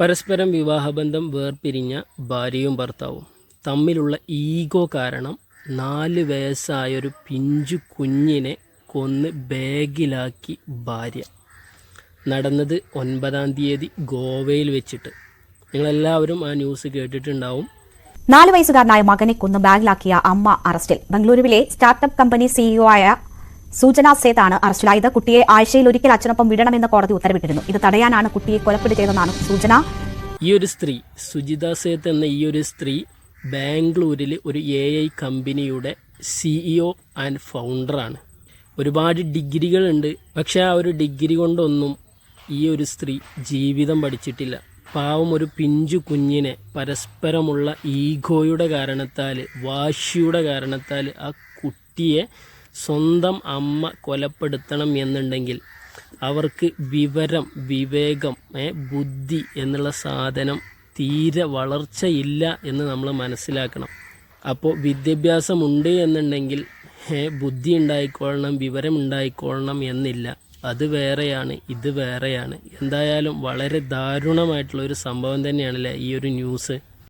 പരസ്പരം വിവാഹബന്ധം വേർപിരിഞ്ഞ ഭാര്യയും ഭർത്താവും തമ്മിലുള്ള ഈഗോ കാരണം നാല് വയസ്സായൊരു പിഞ്ചു കുഞ്ഞിനെ കൊന്ന് ബാഗിലാക്കി ഭാര്യ. നടന്നത് ഒൻപതാം തീയതി ഗോവയിൽ വെച്ചിട്ട്. നിങ്ങളെല്ലാവരും ആ ന്യൂസ് കേട്ടിട്ടുണ്ടാവും. നാല് വയസ്സുകാരനായ മകനെ കൊന്ന് ബാഗിലാക്കിയ അമ്മ അറസ്റ്റിൽ. ബംഗളൂരുവിലെ സ്റ്റാർട്ടപ്പ് കമ്പനി സിഇഒ ആയ സൂചന സേതാണ് അറസ്റ്റിലായത്. കുട്ടിയെ ആഴ്ചയിൽ ഒരിക്കൽ അച്ഛനൊപ്പം വിടണമെന്ന് കോടതി ഉത്തരവിട്ടിരുന്നു. ഇത് തടയാനാണ് കുട്ടിയെ കൊലപ്പെടുത്തിയതെന്നാണ് സൂചന. ഈ ഒരു സ്ത്രീ സുജിത സേത്ത് എന്ന ഈ ഒരു സ്ത്രീ ബാംഗ്ലൂരിൽ ഒരു എ ഐ കമ്പനിയുടെ സിഇഒ ആൻഡ് ഫൗണ്ടറാണ് ഒരുപാട് ഡിഗ്രികളുണ്ട്. പക്ഷേ ആ ഒരു ഡിഗ്രി കൊണ്ടൊന്നും ഈ ഒരു സ്ത്രീ ജീവിതം പഠിച്ചിട്ടില്ല. പാവം ഒരു പിഞ്ചു കുഞ്ഞിനെ പരസ്പരമുള്ള ഈഗോയുടെ കാരണത്താൽ വാശിയുടെ കാരണത്താൽ ആ കുട്ടിയെ സ്വന്തം അമ്മ കൊലപ്പെടുത്തണം എന്നുണ്ടെങ്കിൽ അവർക്ക് വിവരം വിവേകം ബുദ്ധി എന്നുള്ള സാധനം തീരെ വളർച്ചയില്ല എന്ന് നമ്മൾ മനസ്സിലാക്കണം. അപ്പോൾ വിദ്യാഭ്യാസമുണ്ട് എന്നുണ്ടെങ്കിൽ ബുദ്ധി ഉണ്ടായിക്കൊള്ളണം വിവരം ഉണ്ടായിക്കൊള്ളണം എന്നില്ല. അത് വേറെയാണ് ഇത് വേറെയാണ്. എന്തായാലും വളരെ ദാരുണമായിട്ടുള്ള ഒരു സംഭവം തന്നെയാണല്ലേ ഈ ഒരു ന്യൂസ്.